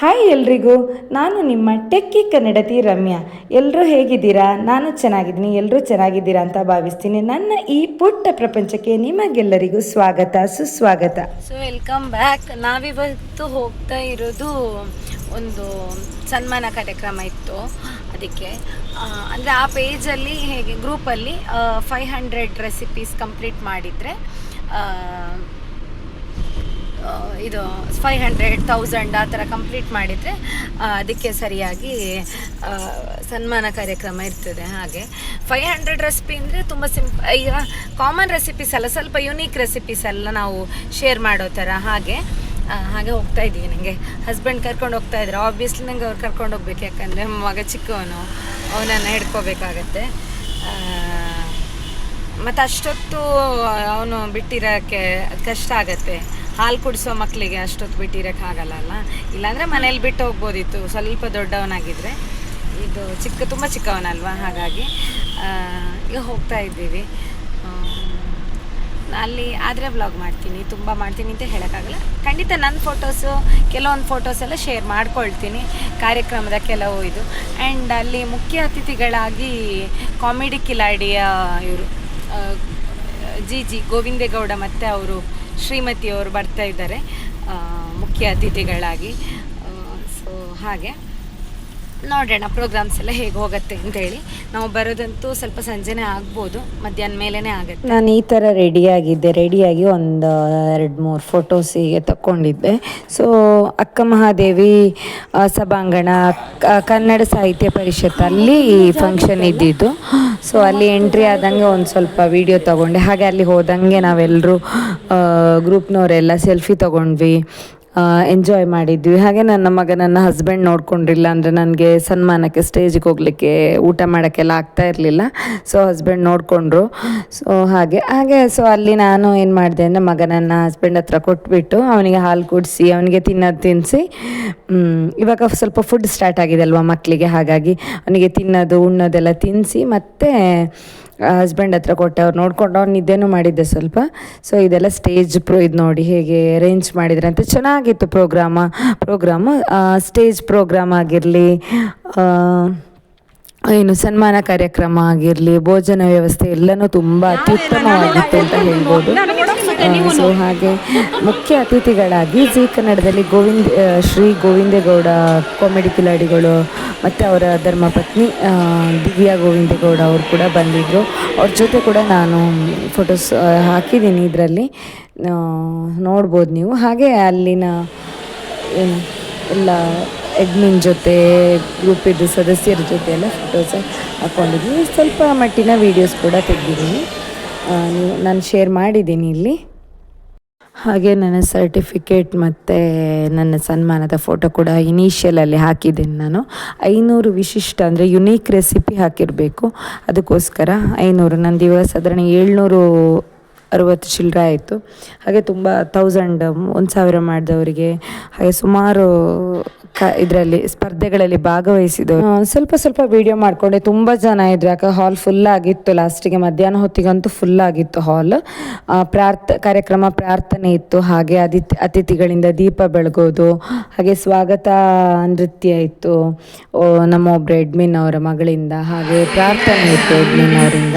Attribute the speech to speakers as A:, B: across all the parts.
A: Hi ಎಲ್ರಿಗೂ, ನಾನು ನಿಮ್ಮ ಟೆಕ್ಕಿ ಕನ್ನಡತಿ ರಮ್ಯಾ. ಎಲ್ಲರೂ ಹೇಗಿದ್ದೀರಾ? ನಾನು ಚೆನ್ನಾಗಿದ್ದೀನಿ ಎಲ್ಲರೂ ಚೆನ್ನಾಗಿದ್ದೀರಾ ಅಂತ ಭಾವಿಸ್ತೀನಿ. ನನ್ನ ಈ ಪುಟ್ಟ ಪ್ರಪಂಚಕ್ಕೆ ನಿಮಗೆಲ್ಲರಿಗೂ ಸ್ವಾಗತ, ಸುಸ್ವಾಗತ.
B: ಸೊ ವೆಲ್ಕಮ್ ಬ್ಯಾಕ್ ನಾವಿವತ್ತು ಹೋಗ್ತಾ ಇರೋದು ಒಂದು ಸನ್ಮಾನ ಕಾರ್ಯಕ್ರಮ ಇತ್ತು. ಅದಕ್ಕೆ ಅಂದರೆ ಆ ಪೇಜಲ್ಲಿ ಹೇಗೆ, ಗ್ರೂಪಲ್ಲಿ ಫೈವ್ ಹಂಡ್ರೆಡ್ ರೆಸಿಪೀಸ್ ಕಂಪ್ಲೀಟ್ ಮಾಡಿದರೆ ಇದು ಫೈವ್ ಹಂಡ್ರೆಡ್ ತೌಸಂಡ್ ಆ ಥರ ಕಂಪ್ಲೀಟ್ ಮಾಡಿದರೆ ಅದಕ್ಕೆ ಸರಿಯಾಗಿ ಸನ್ಮಾನ ಕಾರ್ಯಕ್ರಮ ಇರ್ತದೆ ಹಾಗೆ. ಫೈವ್ ಹಂಡ್ರೆಡ್ ರೆಸಿಪಿ ಅಂದರೆ ತುಂಬ ಸಿಂಪ್ ಈಗ ಕಾಮನ್ ರೆಸಿಪೀಸ್ ಅಲ್ಲ, ಸ್ವಲ್ಪ ಯುನೀಕ್ ರೆಸಿಪೀಸ್ ಎಲ್ಲ ನಾವು ಶೇರ್ ಮಾಡೋ ಥರ ಹಾಗೆ ಹಾಗೆ ಹೋಗ್ತಾ ಇದ್ದೀವಿ ನನಗೆ ಹಸ್ಬೆಂಡ್ ಕರ್ಕೊಂಡು ಹೋಗ್ತಾ ಇದ್ರು. ಆಬ್ವಿಯಸ್ಲಿ ನಂಗೆ ಅವ್ರು ಕರ್ಕೊಂಡು ಹೋಗ್ಬೇಕು, ಯಾಕಂದರೆ ಮಗ ಚಿಕ್ಕವನು, ಅವನನ್ನು ಹಿಡ್ಕೋಬೇಕಾಗತ್ತೆ. ಮತ್ತು ಅಷ್ಟೊತ್ತು ಅವನು ಬಿಟ್ಟಿರೋಕ್ಕೆ ಕಷ್ಟ ಆಗತ್ತೆ. ಹಾಲು ಕುಡಿಸೋ ಮಕ್ಕಳಿಗೆ ಅಷ್ಟೊತ್ತು ಬಿಟ್ಟಿರೋಕ್ಕೆ ಆಗಲ್ಲ ಅಲ್ಲ? ಇಲ್ಲಾಂದರೆ ಮನೇಲಿ ಬಿಟ್ಟು ಹೋಗ್ಬೋದಿತ್ತು, ಸ್ವಲ್ಪ ದೊಡ್ಡವನಾಗಿದ್ದರೆ ಇದು ಚಿಕ್ಕ, ತುಂಬ ಚಿಕ್ಕವನಲ್ವಾ? ಹಾಗಾಗಿ ಈಗ ಹೋಗ್ತಾ ಇದ್ದೀವಿ. ಅಲ್ಲಿ ಆದರೆ ವ್ಲಾಗ್ ಮಾಡ್ತೀನಿ, ತುಂಬ ಮಾಡ್ತೀನಿ ಅಂತ ಹೇಳೋಕ್ಕಾಗಲ್ಲ. ಖಂಡಿತ ನನ್ನ ಫೋಟೋಸು ಕೆಲವೊಂದು ಫೋಟೋಸ್ ಎಲ್ಲ ಶೇರ್ ಮಾಡ್ಕೊಳ್ತೀನಿ, ಕಾರ್ಯಕ್ರಮದ ಕೆಲವು ಇದು. ಆ್ಯಂಡ್ ಅಲ್ಲಿ ಮುಖ್ಯ ಅತಿಥಿಗಳಾಗಿ ಕಾಮಿಡಿ ಕಿಲಾಡಿಯ ಇವರು ಜಿ ಜಿ ಗೋವಿಂದೇಗೌಡ ಮತ್ತು ಅವರು ಶ್ರೀಮತಿ ಅವರು ಬರ್ತಾ ಇದ್ದಾರೆ ಮುಖ್ಯ ಅತಿಥಿಗಳಾಗಿ. ಸೊ ಹಾಗೆ. ನೋಡೋಣ ಪ್ರೋಗ್ರಾಮ್ಸ್ ಎಲ್ಲ ಹೇಗೆ ಹೋಗುತ್ತೆ ಅಂತ ಹೇಳಿ ನಾವು ಬರೋದಂತೂ ಸ್ವಲ್ಪ ಸಂಜೆನೇ ಆಗ್ಬೋದು, ಮಧ್ಯಾಹ್ನ ಮೇಲೇ ಆಗುತ್ತೆ.
A: ನಾನು ಈ ಥರ ರೆಡಿಯಾಗಿದ್ದೆ ರೆಡಿಯಾಗಿ ಒಂದು ಎರಡು, ಮೂರು ಫೋಟೋಸಿಗೆ ತಕ್ಕೊಂಡಿದ್ದೆ. ಸೊ ಅಕ್ಕ ಮಹಾದೇವಿ ಸಭಾಂಗಣ ಕನ್ನಡ ಸಾಹಿತ್ಯ ಪರಿಷತ್ ಅಲ್ಲಿ ಫಂಕ್ಷನ್ ಇದ್ದಿದ್ದು. ಸೊ ಅಲ್ಲಿ ಎಂಟ್ರಿ ಆದಂಗೆ ಒಂದು ಸ್ವಲ್ಪ ವಿಡಿಯೋ ತಗೊಂಡೆ. ಹಾಗೆ ಅಲ್ಲಿ ಹೋದಂಗೆ ನಾವೆಲ್ಲರೂ ಗ್ರೂಪ್ನವರೆಲ್ಲ ಸೆಲ್ಫಿ ತಗೊಂಡ್ವಿ. ಎಂಜಾಯ್ ಮಾಡಿದ್ವಿ. ಹಾಗೆ ನನ್ನ ಮಗ ನನ್ನ ಹಸ್ಬೆಂಡ್ ನೋಡ್ಕೊಂಡಿಲ್ಲ ಅಂದರೆ ನನಗೆ ಸನ್ಮಾನಕ್ಕೆ ಸ್ಟೇಜಿಗೆ ಹೋಗಲಿಕ್ಕೆ ಊಟ ಮಾಡೋಕ್ಕೆಲ್ಲ ಆಗ್ತಾ ಇರಲಿಲ್ಲ. So husband ನೋಡಿಕೊಂಡ್ರು. ಸೊ ಹಾಗೆ ಹಾಗೆ ಸೊ ಅಲ್ಲಿ ನಾನು ಏನು ಮಾಡಿದೆ ಅಂದರೆ ಮಗ ನನ್ನ ಹಸ್ಬೆಂಡ್ ಹತ್ರ ಕೊಟ್ಬಿಟ್ಟು ಅವನಿಗೆ ಹಾಲು ಕುಡಿಸಿ, ಅವನಿಗೆ ತಿನ್ನೋದು ತಿನ್ನಿಸಿ ಇವಾಗ ಸ್ವಲ್ಪ ಫುಡ್ ಸ್ಟಾರ್ಟ್ ಆಗಿದೆ ಅಲ್ವಾ ಮಕ್ಕಳಿಗೆ ಹಾಗಾಗಿ ಅವನಿಗೆ ತಿನ್ನೋದು, ಉಣ್ಣೋದೆಲ್ಲ ತಿನ್ನಿಸಿ ಮತ್ತು ಹಸ್ಬೆಂಡ್ ಹತ್ರ ಕೊಟ್ಟೆ ಅವ್ರು ನೋಡ್ಕೊಂಡು ಅವ್ನು ನಿದ್ದೆನೂ ಮಾಡಿದ್ದೆ ಸ್ವಲ್ಪ. ಸೊ ಇದೆಲ್ಲ ಸ್ಟೇಜ್ ಪ್ರೊ ಇದು ನೋಡಿ ಹೇಗೆ ಅರೇಂಜ್ ಮಾಡಿದ್ರೆ ಅಂತ ಚೆನ್ನಾಗಿತ್ತು ಪ್ರೋಗ್ರಾಮ ಪ್ರೋಗ್ರಾಮ್ ಸ್ಟೇಜ್ ಪ್ರೋಗ್ರಾಮ್ ಆಗಿರಲಿ ಏನು ಸನ್ಮಾನ ಕಾರ್ಯಕ್ರಮ ಆಗಿರಲಿ ಭೋಜನ ವ್ಯವಸ್ಥೆ ಎಲ್ಲನೂ ತುಂಬ ಅತ್ಯುತ್ತಮವಾಗಿತ್ತು ಅಂತ ಹೇಳ್ಬೋದು. ಸೊ ಹಾಗೆ ಮುಖ್ಯ ಅತಿಥಿಗಳಾಗಿ ಜಿ ಕನ್ನಡದಲ್ಲಿ ಗೋವಿಂದ ಶ್ರೀ ಗೋವಿಂದೇಗೌಡ ಕಾಮಿಡಿ ಕಿಲಾಡಿಗಳು ಮತ್ತು ಅವರ ಧರ್ಮಪತ್ನಿ ದಿವ್ಯಾ ಗೋವಿಂದೇಗೌಡ ಅವರು ಕೂಡ ಬಂದಿದ್ದರು ಅವ್ರ ಜೊತೆ ಕೂಡ ನಾನು ಫೋಟೋಸ್ ಹಾಕಿದ್ದೀನಿ ಇದರಲ್ಲಿ. ನೋಡ್ಬೋದು ನೀವು. ಹಾಗೆ ಅಲ್ಲಿನ ಎಲ್ಲ ಎಡ್ಮಿನ್ ಜೊತೆ ಗ್ರೂಪಿದ್ದು ಸದಸ್ಯರ ಜೊತೆ ಎಲ್ಲ ಫೋಟೋಸ್ ಹಾಕ್ಕೊಂಡಿದ್ದೀನಿ ಸ್ವಲ್ಪ ಮಟ್ಟಿನ ವೀಡಿಯೋಸ್ ಕೂಡ ತೆಗೆದಿದ್ದೀನಿ. ನಾನು ಶೇರ್ ಮಾಡಿದ್ದೀನಿ ಇಲ್ಲಿ. ಹಾಗೆ ನನ್ನ ಸರ್ಟಿಫಿಕೇಟ್ ಮತ್ತು ನನ್ನ ಸನ್ಮಾನದ ಫೋಟೋ ಕೂಡ ಇನಿಷಿಯಲಲ್ಲಿ ಹಾಕಿದ್ದೀನಿ ನಾನು. ಐನೂರು ವಿಶಿಷ್ಟ ಅಂದರೆ ಯುನೀಕ್ ರೆಸಿಪಿ ಹಾಕಿರಬೇಕು. ಅದಕ್ಕೋಸ್ಕರ ಐನೂರು, ನಂದು ಇವಾಗ ಸಾಧಾರಣ ಏಳ್ನೂರು ಅರುವತ್ತು ಚಿಲ್ಲರೆ ಆಯಿತು. ಹಾಗೆ ತುಂಬ ತೌಸಂಡ್ ಒಂದು ಸಾವಿರ ಮಾಡಿದವರಿಗೆ. ಹಾಗೆ ಸುಮಾರು, ಕ, ಇದರಲ್ಲಿ ಸ್ಪರ್ಧೆಗಳಲ್ಲಿ ಭಾಗವಹಿಸಿದವರು. ಸ್ವಲ್ಪ ಸ್ವಲ್ಪ ವಿಡಿಯೋ ಮಾಡಿಕೊಂಡೆ. ತುಂಬ ಜನ ಇದ್ರು. ಯಾಕೆ ಹಾಲ್ ಫುಲ್ ಆಗಿತ್ತು. ಲಾಸ್ಟಿಗೆ ಮಧ್ಯಾಹ್ನ ಹೊತ್ತಿಗಂತೂ ಫುಲ್ ಆಗಿತ್ತು ಹಾಲ್ ಪ್ರಾರ್ಥ, ಕಾರ್ಯಕ್ರಮ ಪ್ರಾರ್ಥನೆ ಇತ್ತು. ಹಾಗೆ ಅತಿಥಿ ಅತಿಥಿಗಳಿಂದ ದೀಪ ಬೆಳಗೋದು. ಹಾಗೆ ಸ್ವಾಗತ ನೃತ್ಯ ಇತ್ತು. ನಮ್ಮ ಒಬ್ಬರು ಎಡ್ಮಿನ್ ಅವರ ಮಗಳಿಂದ. ಹಾಗೆ ಪ್ರಾರ್ಥನೆ ಇತ್ತು ಎಡ್ಮಿನ್ ಅವರಿಂದ.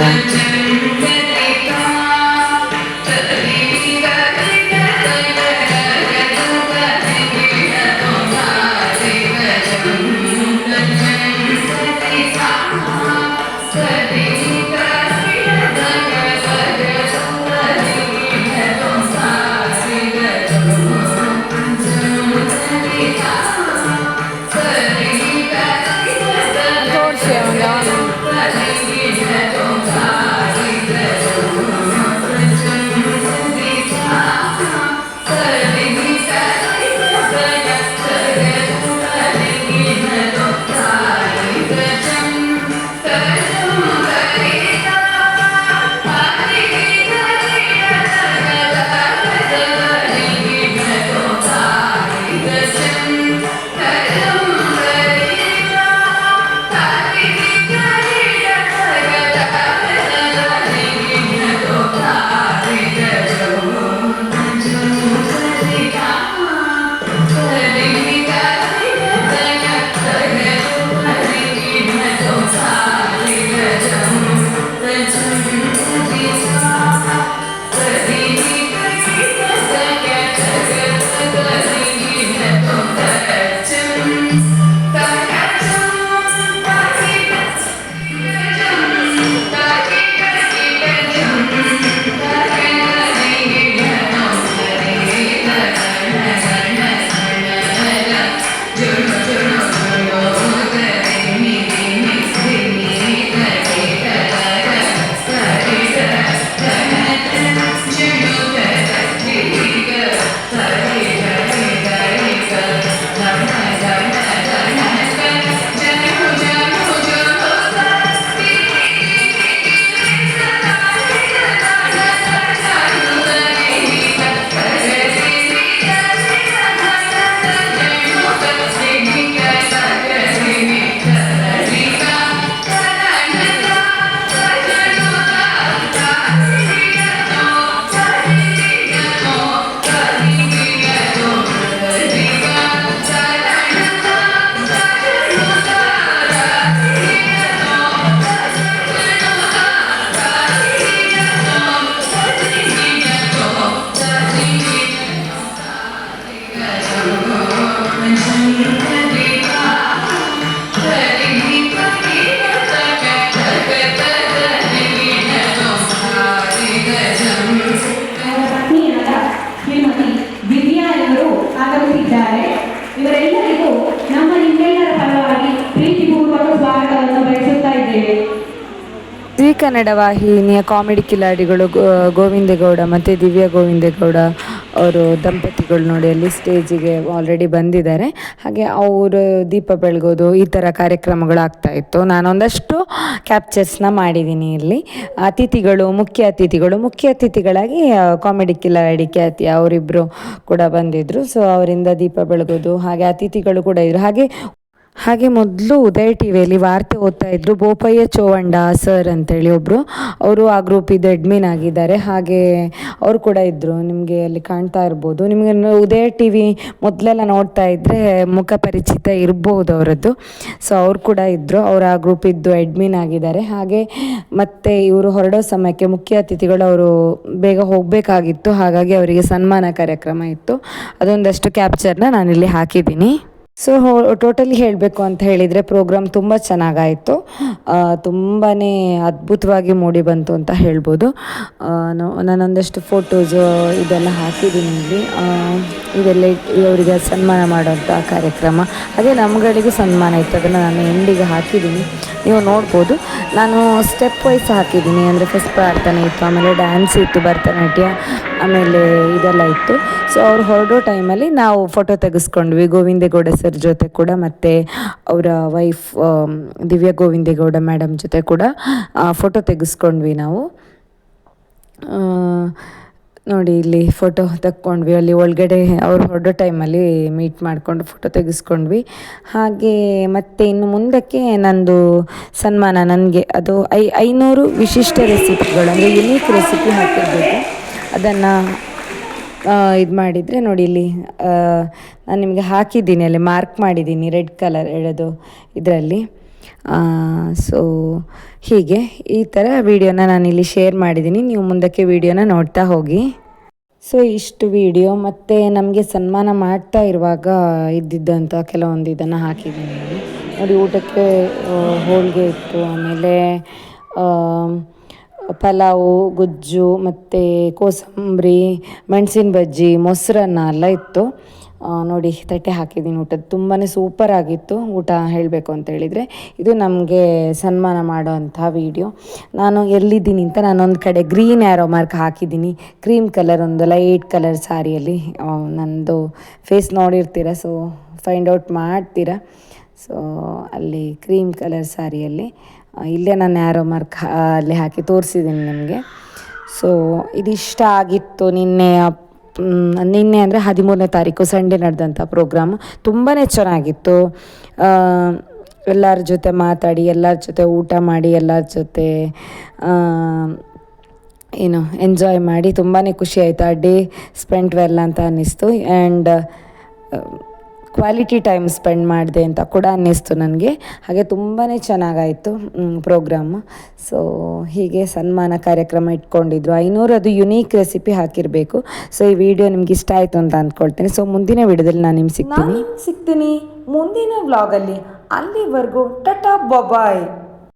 A: ಕನ್ನಡ ವಾಹಿನಿಯ ಕಾಮಿಡಿ ಕಿಲಾಡಿಗಳು ಗೋವಿಂದೇಗೌಡ ಮತ್ತು ದಿವ್ಯಾ ಗೋವಿಂದೇಗೌಡ ಅವರು ದಂಪತಿಗಳು ನೋಡಿ ಅಲ್ಲಿ ಸ್ಟೇಜಿಗೆ ಆಲ್ರೆಡಿ ಬಂದಿದ್ದಾರೆ. ಹಾಗೆ ಅವರು ದೀಪ ಬೆಳಗೋದು ಈ ಥರ ಕಾರ್ಯಕ್ರಮಗಳು ಆಗ್ತಾ ಇತ್ತು. ನಾನೊಂದಷ್ಟು ಕ್ಯಾಪ್ಚರ್ಸ್ನ ಮಾಡಿದ್ದೀನಿ ಇಲ್ಲಿ. ಅತಿಥಿಗಳು, ಮುಖ್ಯ ಅತಿಥಿಗಳು, ಮುಖ್ಯ ಅತಿಥಿಗಳಾಗಿ ಕಾಮಿಡಿ ಕಿಲಾಡಿ ಖ್ಯಾತಿ ಅವರಿಬ್ಬರು ಕೂಡ ಬಂದಿದ್ದರು ಸೊ ಅವರಿಂದ ದೀಪ ಬೆಳಗೋದು, ಹಾಗೆ ಅತಿಥಿಗಳು ಕೂಡ ಇದ್ದರು ಹಾಗೆ ಹಾಗೆ ಮೊದಲು ಉದಯ ಟಿ ವಿಯಲ್ಲಿ ವಾರ್ತೆ ಓದ್ತಾ ಇದ್ರು, ಬೋಪಯ್ಯ ಚೋವಂಡ, ಸರ್ ಅಂತೇಳಿ ಒಬ್ಬರು ಅವರು ಆ ಗ್ರೂಪಿದ್ದು ಅಡ್ಮಿನ್ ಆಗಿದ್ದಾರೆ. ಹಾಗೆ ಅವರು ಕೂಡ ಇದ್ದರು ನಿಮಗೆ ಅಲ್ಲಿ ಕಾಣ್ತಾ ಇರ್ಬೋದು. ನಿಮಗೆ ಉದಯ ಟಿ ವಿ ಮೊದಲೆಲ್ಲ ನೋಡ್ತಾ ಇದ್ದರೆ ಮುಖ ಪರಿಚಿತ ಇರ್ಬೋದು ಅವರದ್ದು. ಸೊ ಅವರು ಕೂಡ ಇದ್ದರು ಅವರು ಆ ಗ್ರೂಪಿದ್ದು ಅಡ್ಮಿನ್ ಆಗಿದ್ದಾರೆ. ಹಾಗೆ ಮತ್ತು ಇವರು ಹೊರಡೋ ಸಮಯಕ್ಕೆ ಮುಖ್ಯ ಅತಿಥಿಗಳು ಅವರು ಬೇಗ ಹೋಗಬೇಕಾಗಿತ್ತು. ಹಾಗಾಗಿ ಅವರಿಗೆ ಸನ್ಮಾನ ಕಾರ್ಯಕ್ರಮ ಇತ್ತು. ಅದೊಂದಷ್ಟು ಕ್ಯಾಪ್ಚರ್ನ ನಾನಿಲ್ಲಿ ಹಾಕಿದ್ದೀನಿ. ಸೊ ಟೋಟಲಿ ಹೇಳಬೇಕು ಅಂತ ಹೇಳಿದರೆ ಪ್ರೋಗ್ರಾಮ್ ತುಂಬ ಚೆನ್ನಾಗಾಯಿತು. ತುಂಬಾ ಅದ್ಭುತವಾಗಿ ಮೂಡಿ ಬಂತು ಅಂತ ಹೇಳ್ಬೋದು. ನಾನೊಂದಷ್ಟು ಫೋಟೋಸು ಇದೆಲ್ಲ ಹಾಕಿದ್ದೀನಿ ಇಲ್ಲಿ. ಇದೆಲ್ಲ ಇವರಿಗೆ ಸನ್ಮಾನ ಮಾಡೋಂಥ ಕಾರ್ಯಕ್ರಮ. ಅದೇ ನಮ್ಮಗಳಿಗೂ ಸನ್ಮಾನ ಇತ್ತು. ಅದನ್ನು ನಾನು ಎಂಡಿಗೆ ಹಾಕಿದ್ದೀನಿ. ನೀವು ನೋಡ್ಬೋದು. ನಾನು ಸ್ಟೆಪ್ ವೈಸ್ ಹಾಕಿದ್ದೀನಿ. ಅಂದರೆ ಫಸ್ಟ್ ಪ್ರಾರ್ಥನೆ ಇತ್ತು, ಆಮೇಲೆ ಡ್ಯಾನ್ಸ್ ಇತ್ತು, ಭರತನಾಟ್ಯ ಆಮೇಲೆ ಇದೆಲ್ಲ ಇತ್ತು. ಸೊ ಅವ್ರು ಹೊರಡೋ ಟೈಮಲ್ಲಿ ನಾವು ಫೋಟೋ ತೆಗೆಸ್ಕೊಂಡ್ವಿ. ಗೋವಿಂದೇಗೌಡ ಸರ್ ಜೊತೆ ಕೂಡ ಮತ್ತು ಅವರ ವೈಫ್ ದಿವ್ಯಾ ಗೋವಿಂದೇಗೌಡ ಮೇಡಮ್ ಜೊತೆ ಕೂಡ ಫೋಟೋ ತೆಗೆಸ್ಕೊಂಡ್ವಿ ನಾವು. ನೋಡಿ ಇಲ್ಲಿ ಫೋಟೋ ತಕ್ಕೊಂಡ್ವಿ ಅಲ್ಲಿ ಒಳಗಡೆ ಅವ್ರು ಹೊರಡೋ ಟೈಮಲ್ಲಿ ಮೀಟ್ ಮಾಡಿಕೊಂಡು ಫೋಟೋ ತೆಗೆಸ್ಕೊಂಡ್ವಿ. ಹಾಗೆ ಮತ್ತು ಇನ್ನು ಮುಂದಕ್ಕೆ ನಂದು ಸನ್ಮಾನ, ನನಗೆ ಅದು ಐ, ಐನೂರು ವಿಶಿಷ್ಟ ರೆಸಿಪಿಗಳು ಅಂದರೆ ಯುನೀಕ್ ರೆಸಿಪಿ ಹಾಕಿರಬೇಕು. ಅದನ್ನು ಇದು ಮಾಡಿದರೆ ನೋಡಿ ಇಲ್ಲಿ ನಾನು ನಿಮಗೆ ಹಾಕಿದ್ದೀನಿ ಅಲ್ಲಿ ಮಾರ್ಕ್ ಮಾಡಿದ್ದೀನಿ ರೆಡ್ ಕಲರ್ ಎಳೆದು ಇದರಲ್ಲಿ. ಸೊ ಹೀಗೆ ಈ ಥರ ವಿಡಿಯೋನ ನಾನಿಲ್ಲಿ ಶೇರ್ ಮಾಡಿದ್ದೀನಿ. ನೀವು ಮುಂದಕ್ಕೆ ವಿಡಿಯೋನ ನೋಡ್ತಾ ಹೋಗಿ. ಸೊ ಇಷ್ಟು ವಿಡಿಯೋ ಮತ್ತು ನಮಗೆ ಸನ್ಮಾನ ಮಾಡ್ತಾ ಇರುವಾಗ ಇದ್ದಿದ್ದಂಥ ಕೆಲವೊಂದು ಇದನ್ನು ಹಾಕಿದ್ದೀನಿ. ನೋಡಿ ಊಟಕ್ಕೆ ಹೋಳಿಗೆ ಇತ್ತು, ಆಮೇಲೆ ಪಲಾವು ಗುಜ್ಜು ಮತ್ತು ಕೋಸಂಬರಿ ಮೆಣಸಿನ ಬಜ್ಜಿ ಮೊಸರನ್ನ ಎಲ್ಲ ಇತ್ತು. ನೋಡಿ ತಟ್ಟೆ ಹಾಕಿದ್ದೀನಿ ಊಟದ ತುಂಬಾ ಸೂಪರ್ ಆಗಿತ್ತು ಊಟ ಹೇಳಬೇಕು ಅಂತ ಹೇಳಿದರೆ. ಇದು ನಮಗೆ ಸನ್ಮಾನ ಮಾಡೋವಂಥ ವಿಡಿಯೋ ನಾನು ಎಲ್ಲಿದ್ದೀನಿ ಅಂತ ನಾನೊಂದು ಕಡೆ ಗ್ರೀನ್ ಆ್ಯರೋ ಮಾರ್ಕ್ ಹಾಕಿದ್ದೀನಿ. ಕ್ರೀಮ್ ಕಲರ್ ಒಂದು ಲೈಟ್ ಕಲರ್ ಸಾರಿಯಲ್ಲಿ ನನ್ನದು ಫೇಸ್ ನೋಡಿರ್ತೀರ ಸೊ ಫೈಂಡ್ ಔಟ್ ಮಾಡ್ತೀರಾ. ಸೊ ಅಲ್ಲಿ ಕ್ರೀಮ್ ಕಲರ್ ಸಾರಿಯಲ್ಲಿ ಆ, ಇಲ್ಲೇ ನಾನು ಯಾರೋ ಮಾರ್ಕ್ ಅಲ್ಲಿ ಹಾಕಿ ತೋರಿಸಿದ್ದೀನಿ ನಿಮಗೆ. ಸೊ ಇದಿಷ್ಟ ಆಗಿತ್ತು ನಿನ್ನೆ ನಿನ್ನೆ ಅಂದರೆ ಹದಿಮೂರನೇ ತಾರೀಕು ಸಂಡೇ ನಡೆದಂಥ ಪ್ರೋಗ್ರಾಮ್ ತುಂಬಾ ಚೆನ್ನಾಗಿತ್ತು. ಎಲ್ಲರ ಜೊತೆ ಮಾತಾಡಿ, ಎಲ್ಲರ ಜೊತೆ ಊಟ ಮಾಡಿ, ಎಲ್ಲರ ಜೊತೆ ಏನು ಎಂಜಾಯ್ ಮಾಡಿ ತುಂಬಾ ಖುಷಿ ಆಯಿತು. ಆ ಡೇ ಸ್ಪೆಂಡ್ ವೆಲ್ ಅಂತ ಅನ್ನಿಸ್ತು. ಆ್ಯಂಡ್ ಕ್ವಾಲಿಟಿ ಟೈಮ್ ಸ್ಪೆಂಡ್ ಮಾಡಿದೆ ಅಂತ ಕೂಡ ಅನ್ನಿಸ್ತು ನನಗೆ. ಹಾಗೆ ತುಂಬಾ ಚೆನ್ನಾಗಾಯಿತು ಪ್ರೋಗ್ರಾಮ್ ಸೊ ಹೀಗೆ ಸನ್ಮಾನ ಕಾರ್ಯಕ್ರಮ ಇಟ್ಕೊಂಡಿದ್ರು. ಐನೂರು ಅದು ಯುನೀಕ್ ರೆಸಿಪಿ ಹಾಕಿರಬೇಕು. ಸೊ ಈ ವಿಡಿಯೋ ನಿಮ್ಗೆ ಇಷ್ಟ ಆಯಿತು ಅಂತ ಅಂದ್ಕೊಳ್ತೇನೆ ಸೊ ಮುಂದಿನ ವಿಡಿಯೋದಲ್ಲಿ ನಾನು ನಿಮ್ಗೆ ಸಿಗ್ತೀನಿ. ಸಿಗ್ತೀನಿ ಮುಂದಿನ ವ್ಲಾಗಲ್ಲಿ ಅಲ್ಲಿವರೆಗೂ ಟಟಾ ಬಾಯ್